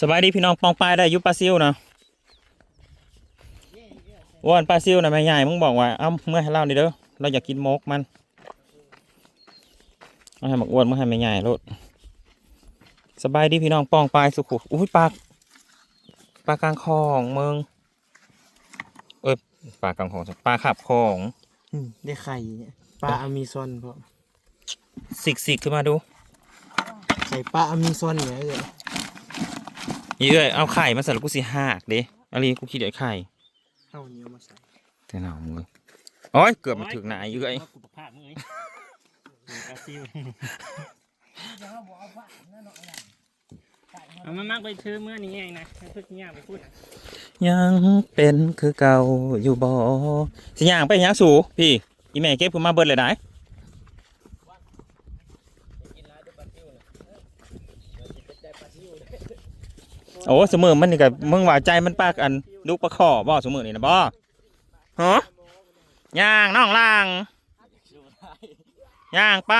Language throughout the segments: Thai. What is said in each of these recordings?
สบายดีพี่น้องปองปลายได้อยุปลาซิวนะอ้วนปลาซิวนะแม่ใหญ่มึงบอกว่าเอ้าเมื่อให้เล่านี่เด้อเราอยากกินมกมันเอาให้หมักอ้วนเมื่อให้แม่ใหญ่โลดสบายดีพี่น้องปองปลายสุขุอุ้ยปลาปลากลางคลองเมืองเอ้ยปลากลางคลองปลาขับคลองอืมได้ไข่เนี่ยปลาอเมซอนเพราะสิกสิกขึ้นมาดูไข่ปลาอเมซอนเนี่ยเลย นี่เอ้ยเอาไข่มาใส่แล้วกูสิหักเด้อะไรกูคิดเดี๋ยวไข่เอาเนี้ยมาใส่แต่หนาวมือโอ้ยเกือบมาถึงไหนเอ้ยกูประพาสมึงไอ้กาซิวเอามามากไปซื้อเมื่อนี้เองนะให้เพื่อนย่างไปพูดนะยังเป็นคือเก่าอยู่บ่สิย่างไปหยังสูพี่อีแม่เก็บขึ้นมาเบิดเลยได้ โอ้สมือมันนี่กับมึงว่าใจมันปากอันลูกประคอบ่สมือนี่นะบ่ฮะย่างน้องล่างย่างไป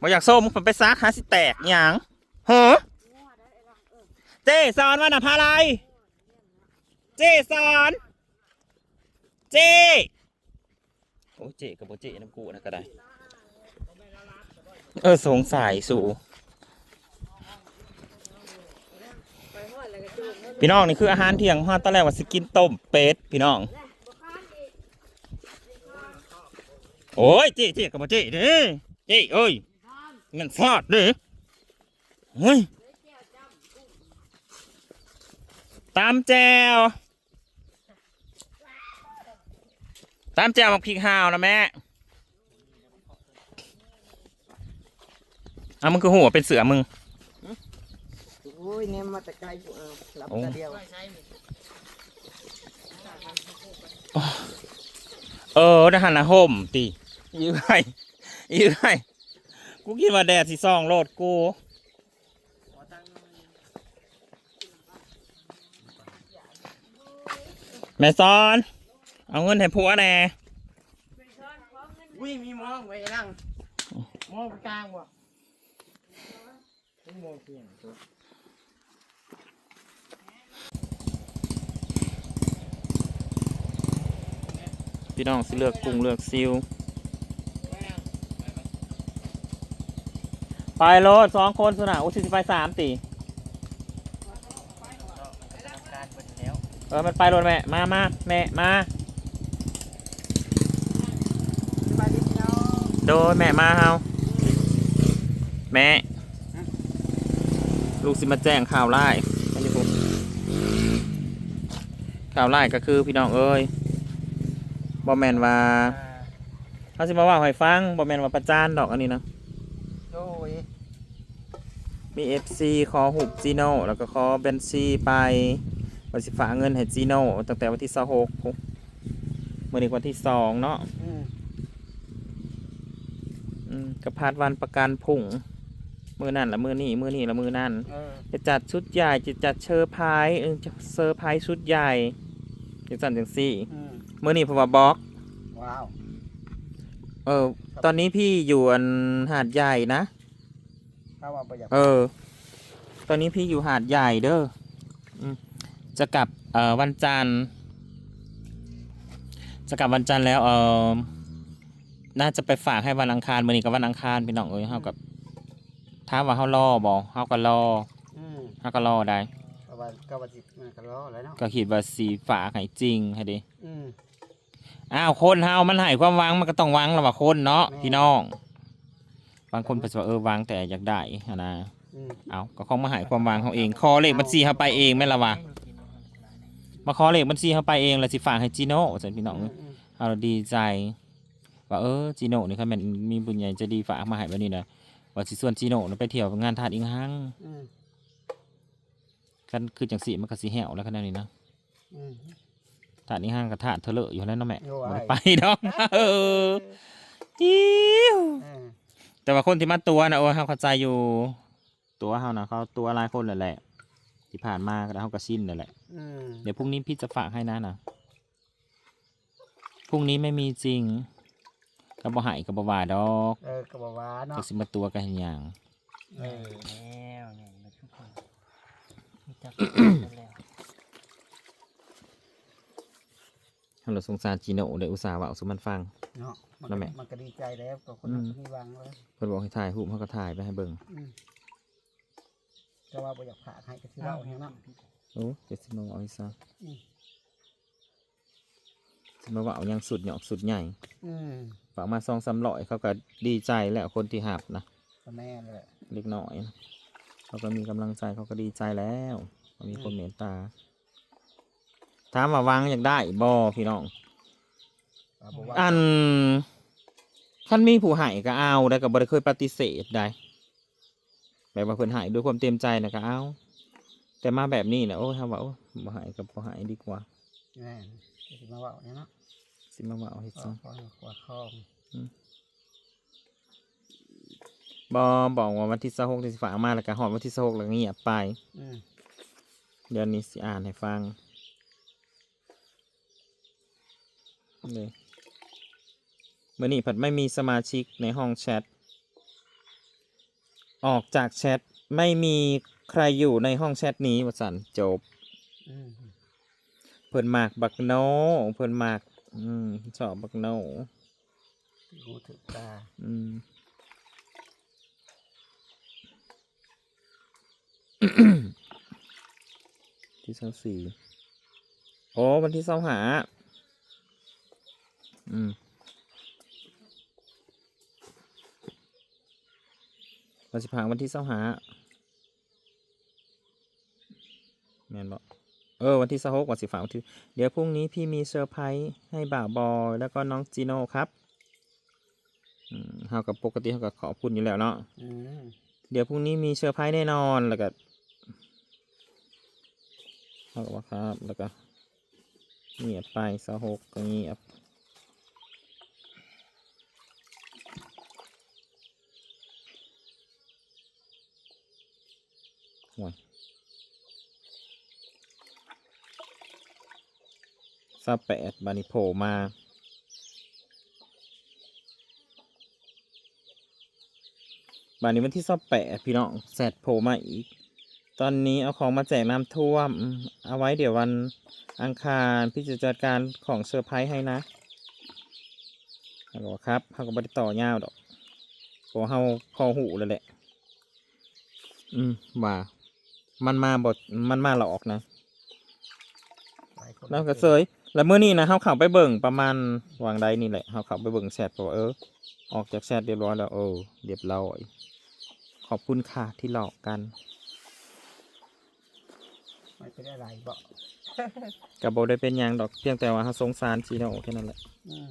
บ่อยากส้มผมไปซักหาสิแตกย่างฮะเจสอนว่าน่ะพาอะไรเจสอนเจโอ้เจกับโบเจน้ำกูนะก็ได้ เออสงสัยสู่ พี่น้องนี่คืออาหารเที่ยงฮอดตอนแรกว่าสกินต้มเป็ดพี่น้อง โอ้ยเจเจกับโบเจเด้เจเอ้ยเงินฟอดเด้เฮ้ยตามแจวตามแจวมาพริกฮาวนะแม่เอามึงคือหัวเป็นเสือมึง อ้ยเนี่ยมาแต่ไกลกูเอาหลับโอ้ตาเดียวเออทหารนะห่มตียื้อให้ยื้อให้กูคิดว่าแดดสิซองโลดกูแม่ซอน เอาเงินให้ผัวแน่วิ่งมีมองไว้นั่งมองกลางวะมองเพียง พี่น้องสิเลือกกุ้งเลือกซิวไปโลดสองคนสนะอุ้สิไปสามตีเออมันไปรถแม่มามาแม่มาโดยแม่มาเฮาแม่ ลูกสิมาแจ้งข่าวไล่ข่าวไล่ก็คือพี่น้องเอ้ย บอแมนว่าเขาสิมาว่าให้ฟังบอแมนว่าประจานดอกอันนี้นะโอ้ยมี FC ขอหุบจีโน่แล้วก็ขอเบนซีไปวันสิฝากเงินให้จีโน่ตั้งแต่วันที่26พุเมื่อนี้วันที่สองเนาะอืมอืมกระพาดวันประกันผุ่งมือนั่นละมือนี่มือนี่ละมือนั่น เออจะจัดชุดใหญ่จะจัดเชอร์ไพรส์เออจะเซอร์ไพรส์ชุดใหญ่จังสันจังสี่ อืม มือนี่เพราะว่าบล็อก ว้าวเออ ตอนนี้พี่อยู่อันหาดใหญ่นะ ถ้าว่าประหยัดเออ ตอนนี้พี่อยู่หาดใหญ่เด้ออืมจะกลับเอ่อวันจันทร์ จะกลับวันจันทร์แล้วเออน่าจะไปฝากให้วันอังคารมื่อนี้กับวันอังคารพี่น้องเอ้ยเฮากับถ้ามว่าเฮารอบ่เฮาก็รออืมเฮาก็รอได้ก็ว่าก็ว่าจิตมันก็รอแล้วเนาะก็คิดว่าสีฝากให้จริงให้ดิอืม อ้าวคนเฮามันให้ความหวังมันก็ต้องหวังแล้วว่าคนเนาะแม่พี่น้อง บางคนเพิ่นสิว่าเออหวังแต่อยากได้หั้นนะอืมเอาก็คงมาให้ความหวังเขาเองขอเลขบัญชีเขาไปเองแม่นละวะมาขอเลขบัญชีเขาไปเองแล้วสิฝากให้จีโน่จันพี่น้องอืมอืมเอาเราดีใจว่าเออจีโน่นี่ครับแม่นมีบุญใหญ่ใจะดีฝากมาให้แบบนี้นะว่าสิส่วนจีโน่น่ะไปเที่ยวงานทาดอิงหังอืมกันคือจังสีมันก็สิแหวแล้วขนาดนี้นะอืม ทาดอิงหังกับทาดเธอเลอะอยู่แล้วเนาะแม่โอ้บ่ยได้ไปดอกเออจิ้วเออแต่ว่าคนที่มาตัวนะโอ้ยเขาเข้าใจอยู่ ตัวเขานะเขาตัวหลายคนเลยแหละที่ผ่านมาก็เขาก็ชินเลยแหละ อืมเดี๋ยวพรุ่งนี้พี่จะฝากให้นะนะพรุ่งนี้ไม่มีจริงกับบหายกับบวาดอกเออก็บอกว่าเนาะก็สิมาตัวกันอย่างเออแล้วเนี่ยมาทุกคนแล้ว ฮัลโหลสงสารจีโน่เดี๋ยวอุตส่าห์เว่าสุมันฟัง เนาะมันแล้วแม่มันก็ดีใจแล้วกับคนอืมมีหวังเลยเพิ่นบอกให้ถ่ายรูปเขาก็ถ่ายไปให้เบิ่งอืมแต่ว่าบ่อยากผ่าให้ก็สิเล่าอย่างนั้นโอ้เจ็ดสิบโมงเอาอีกซะอืมสิมาว่าเอายังสุดหยอกสุดใหญ่อืมฝากมาซองสำร้อยเขาก็ดีใจแล้วคนที่หับนะก็แม่เลยแหละเล็กน้อยนะเขาก็มีกำลังใจเขาก็ดีใจแล้วเขามีคนเมตตา ถามว่าวางอยากได้บอพี่น้องว่าบ่ว่าอันท่านมีผู้ใหายก็เอาได้ก็บ่ได้เคยปฏิเสธได้แบบว่าเพิ่นใหายด้วยความเต็มใจนะก็เอาแต่มาแบบนี้นะโอ้ยถ้าว่าโอ้ยบ่ใหายกับบ่ใหายดีกว่าแม่นก็สิมาเว่าอย่างนั้นสิมาว่าเอาเฮ็ดเนาะซังขอให้ขวาคลองบ่บอกว่าวันที่26ที่สิฝากมาแล้วก็ฮอดวันที่26แล้วก็เงียบไปอืมเดือนนี้สิอ่านให้ฟัง เลยเมื่อนี้ผัดไม่มีสมาชิกในห้องแชท ออกจากแชทไม่มีใครอยู่ในห้องแชทนี้วสันจบอืมเพิ่นมากบักโนเพิ่นมาก อืมชอบบักโนหูถึกตาอืมที่ช่องสี่โอ้วันที่สองหา อืมวันสิพางวันที่สองหาแม่นบอกเออ วันที่สหกวันสิฝากวันที่ เดี๋ยวพรุ่งนี้พี่มีเซอร์ไพรส์ให้บ่าวบอยแล้วก็น้องจีโน่ครับอืมเฮากับปกติเฮากับขอบคุณอยู่แล้วเนาะอืมเดี๋ยวพรุ่งนี้มีเซอร์ไพรส์แน่นอนแล้วก็เขาก็ว่าครับ แล้วก็เงียบไปสหกก็เงียบ ซาแปดบานิโผล่มาบานนี้วันที่สอบแปดพี่น้องแสดโผล่มาอีก ตอนนี้เอาของมาแจกน้ำท่วมอืมเอาไว้เดี๋ยววันอังคารพี่จะจัดการของเซอร์ไพรส์ให้นะเขาบอกครับเขาก็บริต่อยาวดอกเพราะเขาพอหูเลยแหละ อืมว่ามันมาบทมันมาหลอกนะหลายคนแล้วก็เซย แล้วเมื่อนี้นะเขาเขับไปเบิ่งประมาณวางใดนี่แหละเขาเขับไปเบิ่งแชทบอกว่าเออออกจากแชทเรียบร้อยแล้วเออเรียบร้อยขอบคุณค่ะที่หลอกกันไม่เป็นอะไรบอกกับโบได้เป็นหยังดอกเพียงแต่ว่าเขาสงสารจีโน่แค่นั้นแหละอืม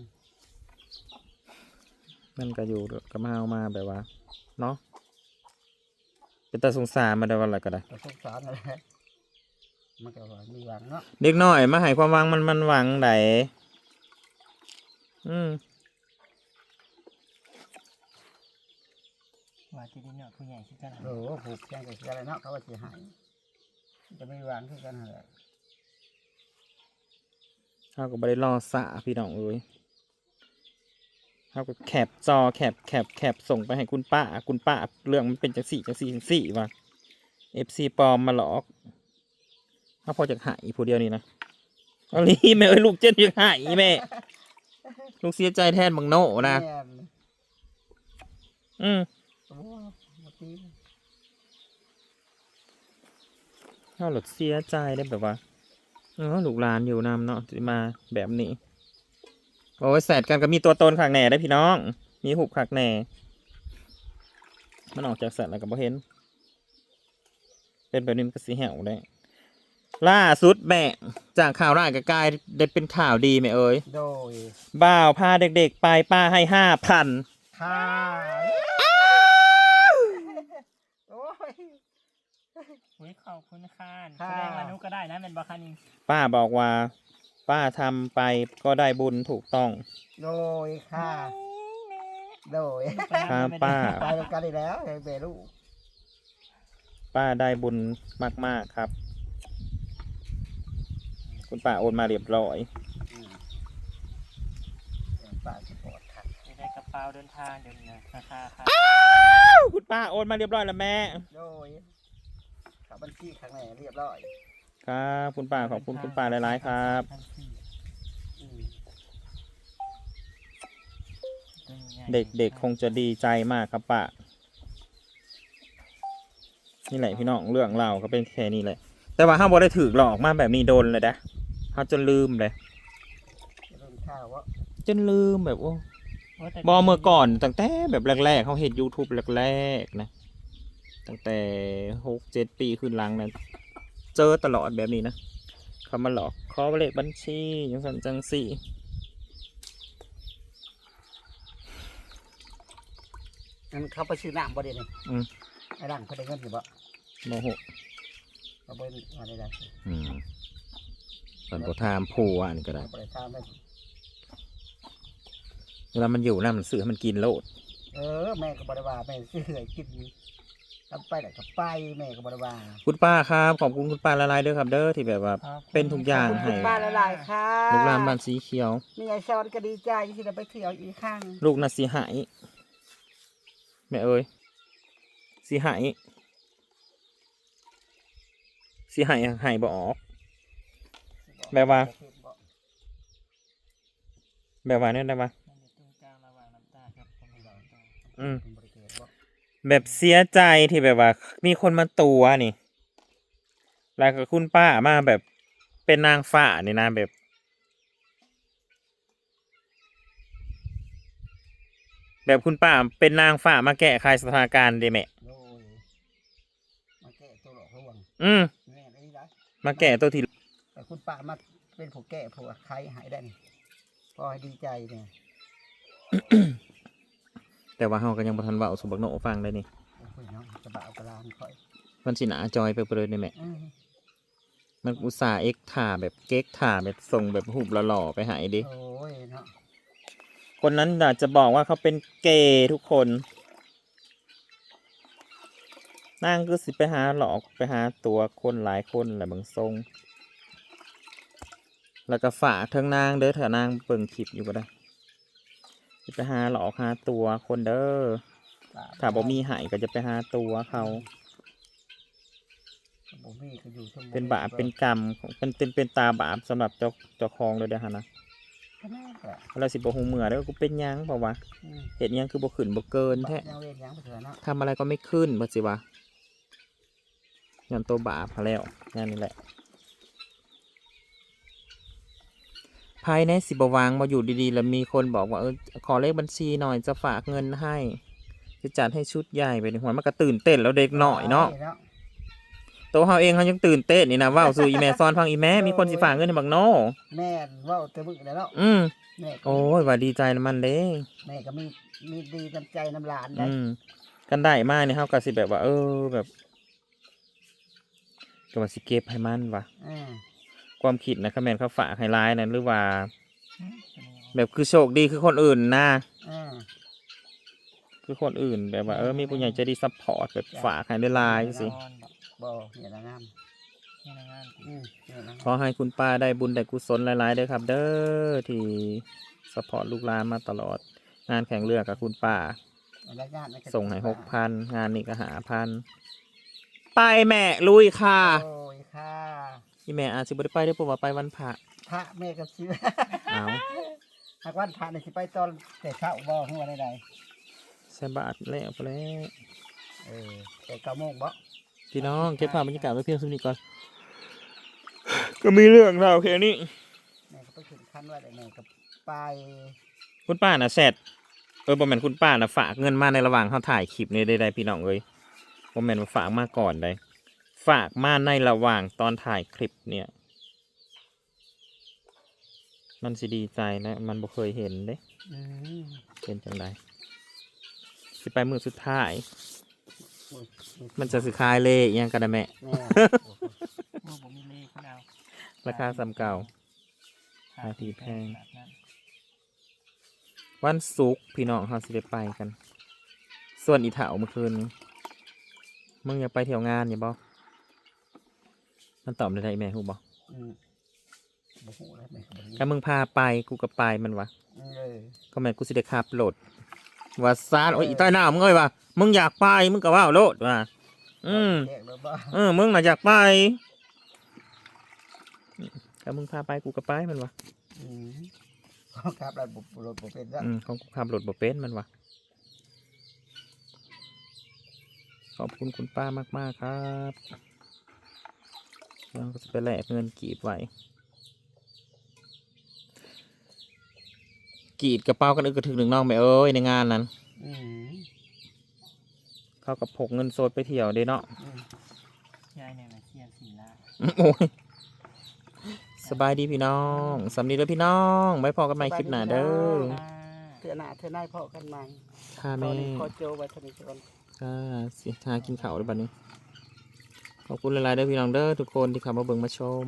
มันก็อยู่กับมาเอามาแบบว่า เนาะเป็นตาสงสารมาได้วันละก็ได้ก็สงสารนั่นแหละ มันก็ว่ามีหวังเนาะเด็กน้อยมาให้ความหวังมันมันหวังไดอืมว่าจะได้เนาะผู้ใหญ่คือกันโอ้โหผูกแจ้งกับอะไรเนาะเขาว่าสิใหายจะไม่หวังคือกันนั่นแหละเขาก็บ่ได้รอสะพี่น้องเอ้ยเขาก็แคปจอแคปแคปแคปส่งไปให้คุณป้า คุณป้าเรื่องมันเป็นจังสี่จังสี่จังสี่ว่ะเอฟซีปลอมมาหลอก เขาพอจะหายผู้เดียวนี่นะเอาลีแม่เอ้ยลูกเจนจะหายแม่ ลูกเสียใจแทนบังโน่นะแม่นอืมโอ้มาตีเขาหลดเสียใจได้แบบว่าเออลูกหลานอยู่นำเนาะที่มาแบบนี้โอ้ยแสดกันก็มีตัวตนขากแหน่ได้อพี่น้อง มีหุบขากแหน่ มันออกจากแสดแล้วก็บ่เห็น เป็นแบบนี้มันก็สีแหวได้ ล่าสุดแม่จากข่าวร้ายก็กลายได้เป็นข่าวดีไหมเอ้ยโดยบ่าวพาเด็ก ๆ ไปป้าให้ห้าพันค่ะโอ้ย อุ้ยขอบคุณค่ะค่ะ แสดงว่านุก็ได้นะเป็นบาคานิงป้าบอกว่า ป้าทำไปก็ได้บุญถูกต้อง โดยค่ะ โดยครับป้าตายแล้วกันอีกแล้วไอ้เบลูกป้าได้บุญมากๆครับ คุณป้าโอนมาเรียบร้อย อืมปากสปอร์ตค่ะจะได้กระเป๋าเดินทางเดี๋ยวนี้นะราคาค่ะคุณป้าโอนมาเรียบร้อยแล้วแม่โดยขขับบัญชีข้างในเรียบร้อยครับคุณป้าขอบคุณคุณป้าหลายๆครับพันสี่อืมตัวใหญ่เด็กๆคงจะดีใจมากครับป้านี่แหละพี่น้องเรื่องเราวก็เป็นแค่นี้แหละ แต่ว่าห้าบ่ได้ถือหลอกมาแบบนี้โดนเลยนะ เขาจนลืมเลยจะเริ่มข้าวว่าจนลืมแบบโอ้โอ้แต่บอเมื่อก่อนตั้งแต่แบบแรก ๆเขาเห็น YouTube แรกๆนะ ตั้งแต่หกเจ็ดปีขึ้นหลังนะเจอตลอดแบบนี้นะเขามาหลอกขอเลขบัญชียังสันจังสี่งั้นเขาไปซื้อน้ำบ่ได้นี่อืม ไอ้ร่างเขาได้เงินสิบ่โมโหเขาบ่ได้อะไรได้อืม ส่วนตัวทามผัวอันนี้ก็ได้เขาบ่ได้ทำได้เวลามันอยู่นะมันซื้อให้มันกินโลดเออแม่ก็บ่ได้ว่าแม่ซื้อให้กินทำไปแต่ก็ไปแม่ก็บ่ได้ว่าคุณป้าครับขอบคุณคุณป้าละลายเด้อครับ เด้อที่แบบว่าขอบคุณเป็นทุกอย่างขอบคุณป้าหลายๆค่ะลูกหลานบ้านสีเขียวมีไอ้ซอนก็ดีใจที่ได้ไปเที่ยวอีกครั้งลูกน่ะสีหายแม่เอ้ยสีหายสีหายหายบ่ออก แบบว่าแบบว่าเนี่ยได้ปะมันอยู่ตรงกลางระหว่างน้ำตาครับผมบอกตรงอืมบ่ได้เกิดบ่แบบเสียใจที่แบบว่า มีคนมาตัวนี่ แล้วก็คุณป้ามาแบบเป็นนางฟ้านี่นะแบบ แบบคุณป้าเป็นนางฟ้ามาแก้ไขสถานการณ์เด้แม่โอ้ยมาแก้ตัวหลอกลวงอืมแม่ได้ละมาแก้ตัวที่แต่ คุณป้ามาเป็นผู้แก้ผู้ใครหายได้นี่พอให้ดีใจเนี่ยแต่ว่าเฮาก็ยังบ่ทันเว้าสุบักโนฟังเลยนี่โอ้ยเนาะจะบ่เอากระลานค่อยมันสิหนาจอยไปเปเลยนี่แม่อืมมันอุตส่าห์เอ็กถ่าแบบเก๊กถ่าแบบส่งแบบหูบหล่อๆไปใหายดิ โอ้ยเนาะคนนั้นอยากจะบอกว่าเขาเป็นเกย์ทุกคนนางก็สิไปหาหลอกไปหาตัวคนหลายคนแหละบางทรง แล้วก็ฝากเทิงนางเด้อเถอะนางเปิงคลิปอยู่ก็ได้สิไปหาหลอกหาตัวคนเด้อถ้าบ่มีใหายก็จะไปหาตัวเขาบ่มีก็อยู่ชลบุรีเป็นบาปเป็นกรรมของเป็นเป็นเป็นตาบาปสำหรับเจ้าเจ้าของเลยเด้อฮะนะก็แม่แหละเราสิบ่ฮู้เมื่อเด้อกูเป็นหยังเปล่าวะอืมเห็นยังคือบ่ขึ้นบ่เกินแท้ยังเวรยังไปเถอะเนาะทำอะไรก็ไม่ขึ้นบ่สิวะย้อนตัวบาปพาแล้วงานนี้แหละ ภายในสิบวางมาอยู่ดีๆ แล้วมีคนบอกว่าเออขอเลขบัญชีหน่อยจะฝากเงินให้ จะจัดให้ชุดใหญ่ไปในหัวมันก็ตื่นเต้นแล้วเด็กหน่อยเนาะใช่ตัวเขาเองเขายังตื่นเต้นนี่นะเว่าสู่อีแม่ซ้อนฟังอีแม่มีคนสิฝากเงินให้บักโนแม่นเว่าแต่มึงแล้วเนาะอืมแม่ก็โอ้ยว่าดีใจนะมันเด้แม่ก็มีมีดีน้ำใจน้ำหลานได้อืมกันได้มากเนี่ยเขาก็สิแบบว่า เออแบบก็ว่าสิเก็บให้มันวะอ่า ความคิดนะคแมนเขาฝากให้ร้ายนะหรือว่าอืมเป็นยังไงแบบคือโชคดีคือคนอื่นนะอ่าคือคนอื่นแบบว่าเออมีผู้ใหญ่ใจดีซัพพอร์ตแบบฝากให้ได้ลายสินอนบอกบ่เนี่ยนะงามนี่นะงานอืมเนี่ยนะขอให้คุณป้าได้บุญได้กุศลหลายๆเด้อครับ เด้อที่ซัพพอร์ตลูกหลานมาตลอด งานแข่งเรือกับคุณป้ารายงานในกระส่งให้หกพันงานนี้ก็หาพันไปแม่ลุยค่ะ โอ้ยค่ะ นี่แม่อาจสิบ่ได้ไปได้อเพราะว่าไปวันพระพระแม่กับชิเอา หากวันพระในสิไปตอนแต่เช้าบ่หัวใดใส่บาทแล้วไปแล้วๆเออแต่เก้าโมงบ่ พี่น้องเก็บภาพบรรยากาศไว้เพียงเท่านี้ก่อน ก็มีเรื่องราวแค่นี้แม่ก็ไปขึ้นคันว่าได้แม่ก็ไปคุณป้าน่ะแซดเออบ่แม่นคุณป้าน่ะฝากเงินมาในระหว่างเขาถ่ายคลิปนี่ได้ๆพี่น้องเอ้ยบ่แม่นว่าฝากมาก่อนได้ ฝากมาในระหว่างตอนถ่ายคลิปเนี่ย มันสิดีใจนะ มันบ่เคยเห็นเด้อืมเห็นจังไดสิไปมือสุดท้ายมือมันจะสิคายเลขอิหยังกันนะแม่แม่โอ้ผมมีเลขคุณเอาราคาซ้ำเก่าหาหาที่แพงแบบนั้นวันศุกร์พี่น้องเขาสิได้ไปกัน ส่วนอีเถาเมื่อคืนนี้มึงอยากไปเที่ยวงานอย่าบอ มันตอบได้ไแม่ฮู้บออืมบ่ฮู้แล้วแม่ก็บ่รู้ถ้ามึงพาไปกูก็ไปมันวะเออก็แม่นกูสิได้ขับรถว่าซาดโอ้ยอีต้อยหน้ามึงเอ้ยว่ะมึงอยากไปมึงก็ว่าโลดว่ะอืม แยกแล้วบ่เออมึงน่ะอยากไปถ้ามึงพาไปกูก็ไปมันวะอืมครับเราบุรถบุเป็นแล้วอืมของกูขับรถบ่เป็นมันวะขอบคุณคุณป้ามากๆครับ เราก็จะไปแลกเงินกีดไว้กีดกระเป๋ากันอึกกระถึกหนึ่งน้องไปเอ้ยในงานนั้นอืมเขากับพกเงินโซดไปเที่ยวเด้เนาะอืมยายเนี่ยมาเชียร์สีละโอ้ยสบายดีพี่น้องสำนีแล้วพี่น้องไว้พอกันใหม่คลิปหน้าเด้ออ่าเทื่อหน้าเทื่อหน้าพ่อกันใหม่ค่ะตอแม่นนี้ขอโจไว้เท่านี้ก่อนค่ะสิหากินข้าวด้วยบัดนี้ ขอบคุณหลายๆเด้อพี่น้องเด้อทุกคนที่เข้ามาเบิ่งมาชม